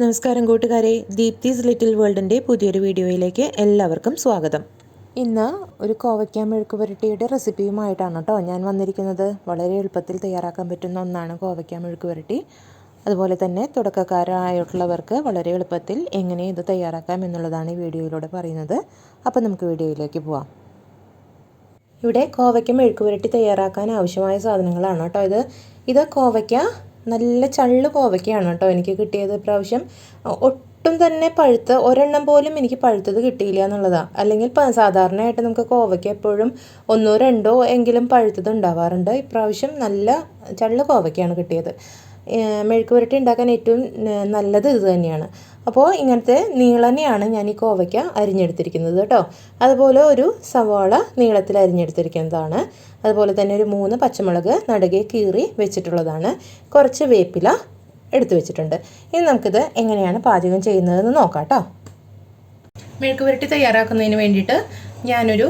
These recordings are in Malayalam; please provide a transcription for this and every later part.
നമസ്കാരം കൂട്ടുകാരെ. ദീപ്തിസ് ലിറ്റിൽ വേൾഡിന്റെ പുതിയൊരു വീഡിയോയിലേക്ക് എല്ലാവർക്കും സ്വാഗതം. ഇന്ന് ഒരു കോവയ്ക്ക മെഴുക്ക് പുരട്ടിയുടെ റെസിപ്പിയുമായിട്ടാണ് കേട്ടോ ഞാൻ വന്നിരിക്കുന്നത്. വളരെ എളുപ്പത്തിൽ തയ്യാറാക്കാൻ പറ്റുന്ന ഒന്നാണ് കോവയ്ക്ക മെഴുക്ക് പുരട്ടി. അതുപോലെ തന്നെ തുടക്കക്കാരായിട്ടുള്ളവർക്ക് വളരെ എളുപ്പത്തിൽ എങ്ങനെ ഇത് തയ്യാറാക്കാം എന്നുള്ളതാണ് ഈ വീഡിയോയിലൂടെ പറയുന്നത്. അപ്പോൾ നമുക്ക് വീഡിയോയിലേക്ക് പോവാം. ഇവിടെ കോവയ്ക്ക മെഴുക്ക് പുരട്ടി തയ്യാറാക്കാൻ ആവശ്യമായ സാധനങ്ങളാണ് കേട്ടോ ഇത്. ഇത് കോവയ്ക്ക നല്ല ചള്ള് കോവയ്ക്കാണ് കേട്ടോ എനിക്ക് കിട്ടിയത് പ്രാവശ്യം ഒട്ടും തന്നെ പഴുത്ത ഒരെണ്ണം പോലും എനിക്ക് പഴുത്തത് കിട്ടിയില്ല എന്നുള്ളതാണ് അല്ലെങ്കിൽ സാധാരണയായിട്ട് നമുക്ക് കോവയ്ക്ക എപ്പോഴും ഒന്നോ രണ്ടോ എങ്കിലും പഴുത്തത് ഉണ്ടാവാറുണ്ട്. ഇപ്രാവശ്യം നല്ല ചള്ള് കോവയ്ക്കാണ് കിട്ടിയത്. മെഴുക്ക് പുരട്ടി ഉണ്ടാക്കാൻ ഏറ്റവും നല്ലത് ഇത് തന്നെയാണ്. അപ്പോൾ ഇങ്ങനത്തെ നീളനെയാണ് ഞാൻ ഈ കോവയ്ക്ക അരിഞ്ഞെടുത്തിരിക്കുന്നത് കേട്ടോ. അതുപോലെ ഒരു സവാള നീളത്തിൽ അരിഞ്ഞെടുത്തിരിക്കുന്നതാണ്. അതുപോലെ തന്നെ ഒരു മൂന്ന് പച്ചമുളക് നടുകെ കീറി വെച്ചിട്ടുള്ളതാണ്. കുറച്ച് വേപ്പില എടുത്തു വെച്ചിട്ടുണ്ട്. ഇനി നമുക്കിത് എങ്ങനെയാണ് പാചകം ചെയ്യുന്നതെന്ന് നോക്കാം കേട്ടോ. മെഴുക്ക് പുരട്ടി തയ്യാറാക്കുന്നതിന് വേണ്ടിയിട്ട് ഞാനൊരു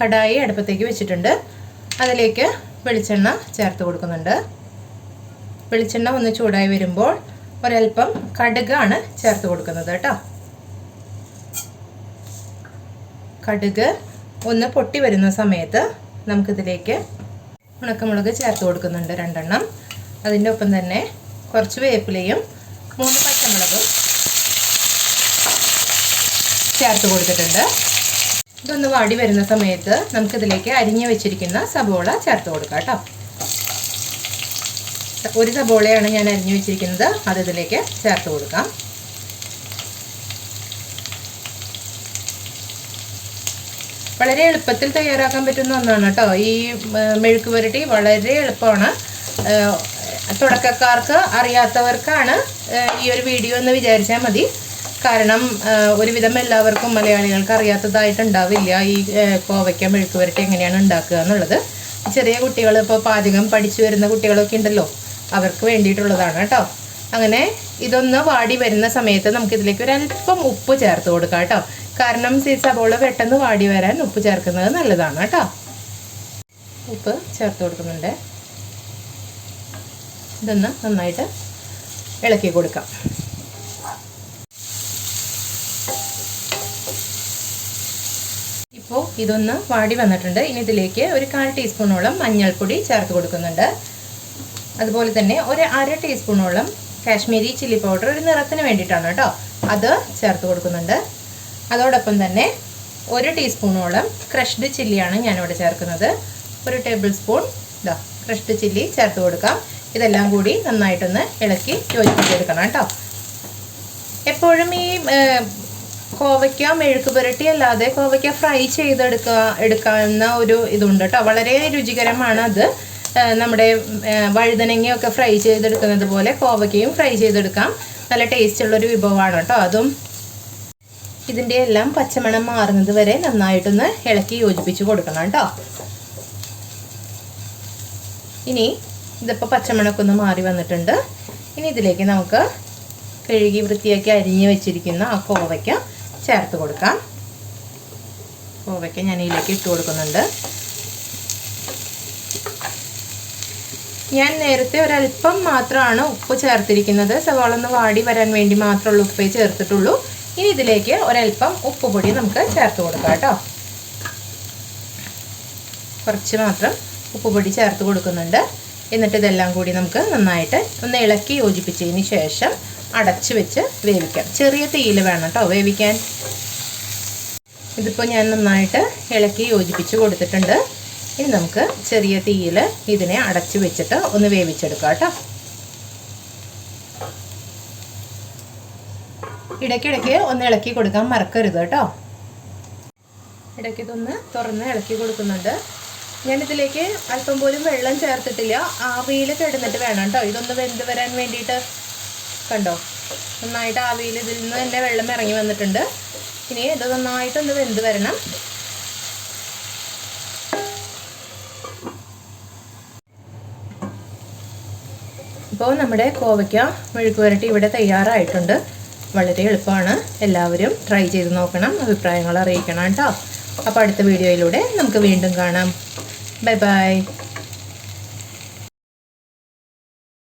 കടായി അടുപ്പത്തേക്ക് വെച്ചിട്ടുണ്ട്. അതിലേക്ക് വെളിച്ചെണ്ണ ചേർത്ത് കൊടുക്കുന്നുണ്ട്. വെളിച്ചെണ്ണ ഒന്ന് ചൂടായി വരുമ്പോൾ ഒരൽപ്പം കടുകാണ് ചേർത്ത് കൊടുക്കുന്നത് കേട്ടോ. കടുക് ഒന്ന് പൊട്ടി വരുന്ന സമയത്ത് നമുക്കിതിലേക്ക് ഉണക്കമുളക് ചേർത്ത് കൊടുക്കുന്നുണ്ട് രണ്ടെണ്ണം. അതിന്റെ ഒപ്പം തന്നെ കുറച്ച് വേപ്പിലയും മൂന്ന് പച്ചമുളകും ചേർത്ത് കൊടുത്തിട്ടുണ്ട്. ഇതൊന്ന് വാടി വരുന്ന സമയത്ത് നമുക്കിതിലേക്ക് അരിഞ്ഞു വെച്ചിരിക്കുന്ന സബോള ചേർത്ത് കൊടുക്കാം കേട്ടോ. ഒരു സബോളയാണ് ഞാൻ അരിഞ്ഞു വെച്ചിരിക്കുന്നത്. അത് ഇതിലേക്ക് ചേർത്ത് കൊടുക്കാം. വളരെ എളുപ്പത്തിൽ തയ്യാറാക്കാൻ പറ്റുന്ന ഒന്നാണ് കേട്ടോ ഈ മെഴുക്ക് പുരട്ടി വളരെ എളുപ്പമാണ്. തുടക്കക്കാർക്ക് അറിയാത്തവർക്കാണ് ഈ ഒരു വീഡിയോ എന്ന് വിചാരിച്ചാൽ മതി. കാരണം ഒരുവിധം എല്ലാവർക്കും മലയാളികൾക്ക് അറിയാത്തതായിട്ടുണ്ടാവില്ല ഈ കോവയ്ക്ക മെഴുക്ക് പുരട്ടി എങ്ങനെയാണ് ഉണ്ടാക്കുക എന്നുള്ളത്. ചെറിയ കുട്ടികൾ ഇപ്പോൾ പാചകം പഠിച്ചു വരുന്ന കുട്ടികളൊക്കെ ഉണ്ടല്ലോ. അവർക്ക് വേണ്ടിയിട്ടുള്ളതാണ് കേട്ടോ. അങ്ങനെ ഇതൊന്ന് വാടി വരുന്ന സമയത്ത് നമുക്കിതിലേക്ക് ഒരു അല്പം ഉപ്പ് ചേർത്ത് കൊടുക്കാം കേട്ടോ. കാരണം സബോള പെട്ടെന്ന് വാടി വരാൻ ഉപ്പ് ചേർക്കുന്നത് നല്ലതാണ് കേട്ടോ. ഉപ്പ് ചേർത്ത് കൊടുക്കുന്നുണ്ട്. ഇതൊന്ന് നന്നായിട്ട് ഇളക്കി കൊടുക്കാം. ഇപ്പോൾ ഇതൊന്ന് വാടി വന്നിട്ടുണ്ട്. ഇനി ഇതിലേക്ക് ഒരു കാൽ ടീസ്പൂണോളം മഞ്ഞൾപ്പൊടി ചേർത്ത് കൊടുക്കുന്നുണ്ട്. അതുപോലെ തന്നെ ഒരു അര ടീസ്പൂണോളം കാശ്മീരി ചില്ലി പൗഡർ ഒരു നിറത്തിന് വേണ്ടിയിട്ടാണ് കേട്ടോ. അത് ചേർത്ത് കൊടുക്കുന്നുണ്ട്. അതോടൊപ്പം തന്നെ ഒരു ടീസ്പൂണോളം ക്രഷ്ഡ് ചില്ലിയാണ് ഞാനിവിടെ ചേർക്കുന്നത്. ഒരു ടേബിൾ സ്പൂൺ ഇതാ ക്രഷ്ഡ് ചില്ലി ചേർത്ത് കൊടുക്കാം. ഇതെല്ലാം കൂടി നന്നായിട്ടൊന്ന് ഇളക്കി യോജിപ്പിച്ചെടുക്കണം കേട്ടോ. എപ്പോഴും ഈ കോവയ്ക്ക മെഴുക്ക് പുരട്ടി അല്ലാതെ കോവയ്ക്ക ഫ്രൈ ചെയ്തെടുക്കുക എടുക്കാവുന്ന ഒരു ഇതുണ്ട് കേട്ടോ. വളരെ രുചികരമാണ് അത്. നമ്മുടെ വഴുതനങ്ങയൊക്കെ ഫ്രൈ ചെയ്തെടുക്കുന്നത് പോലെ കോവയ്ക്കയും ഫ്രൈ ചെയ്തെടുക്കാം. നല്ല ടേസ്റ്റ് ഉള്ളൊരു വിഭവമാണ് കേട്ടോ അതും. ഇതിന്റെ എല്ലാം പച്ചമണം മാറുന്നത് വരെ നന്നായിട്ടൊന്ന് ഇളക്കി യോജിപ്പിച്ച് കൊടുക്കണം കേട്ടോ. ഇനി ഇതിപ്പോൾ പച്ചമണമൊക്കെ ഒന്ന് മാറി വന്നിട്ടുണ്ട്. ഇനി ഇതിലേക്ക് നമുക്ക് കഴുകി വൃത്തിയാക്കി അരിഞ്ഞ് വെച്ചിരിക്കുന്ന ആ കോവയ്ക്ക ചേർത്ത് കൊടുക്കാം. കോവയ്ക്ക ഞാൻ ഇതിലേക്ക് ഇട്ട് കൊടുക്കുന്നുണ്ട്. ഞാൻ നേരത്തെ ഒരല്പം മാത്രമാണ് ഉപ്പ് ചേർത്തിരിക്കുന്നത്. സവാള ഒന്ന് വാടി വരാൻ വേണ്ടി മാത്രമുള്ള ഉപ്പേ ചേർത്തിട്ടുള്ളൂ. ഇനി ഇതിലേക്ക് ഒരല്പം ഉപ്പ് പൊടി നമുക്ക് ചേർത്ത് കൊടുക്കാം കേട്ടോ. കുറച്ച് മാത്രം ഉപ്പ് പൊടി ചേർത്ത് കൊടുക്കുന്നുണ്ട്. എന്നിട്ട് ഇതെല്ലാം കൂടി നമുക്ക് നന്നായിട്ട് ഒന്ന് ഇളക്കി യോജിപ്പിച്ചതിന് ശേഷം അടച്ചു വെച്ച് വേവിക്കാം. ചെറിയ തീയിൽ വേണം കേട്ടോ വേവിക്കാൻ. ഇതിപ്പോൾ ഞാൻ നന്നായിട്ട് ഇളക്കി യോജിപ്പിച്ച് കൊടുത്തിട്ടുണ്ട്. ഇനി നമുക്ക് ചെറിയ തീയിൽ ഇതിനെ അടച്ചു വെച്ചിട്ട് ഒന്ന് വേവിച്ചെടുക്കാം കേട്ടോ. ഇടയ്ക്കിടയ്ക്ക് ഒന്ന് ഇളക്കി കൊടുക്കാൻ മറക്കരുത് കേട്ടോ. ഇടയ്ക്ക് ഇതൊന്ന് തുറന്ന് ഇളക്കി കൊടുക്കുന്നുണ്ട്. ഞാനിതിലേക്ക് അല്പം പോലും വെള്ളം ചേർത്തിട്ടില്ല. ആവിയിൽ കിടന്നിട്ട് വേണം കേട്ടോ. ഇതൊന്ന് വെന്ത് വരാൻ വേണ്ടിയിട്ട്. കണ്ടോ? നന്നായിട്ട് ആവിയിൽ ഇതിൽ നിന്ന് തന്നെ വെള്ളം ഇറങ്ങി വന്നിട്ടുണ്ട്. ഇനി ഇത് നന്നായിട്ടൊന്ന് വെന്ത് വരണം. ഇപ്പോൾ നമ്മുടെ കോവയ്ക്ക മെഴുക്ക് വരട്ടി ഇവിടെ തയ്യാറായിട്ടുണ്ട്. വളരെ എളുപ്പമാണ്. എല്ലാവരും ട്രൈ ചെയ്ത് നോക്കണം. അഭിപ്രായങ്ങൾ അറിയിക്കണം കേട്ടോ. അപ്പോൾ അടുത്ത വീഡിയോയിലൂടെ നമുക്ക് വീണ്ടും കാണാം. Bye bye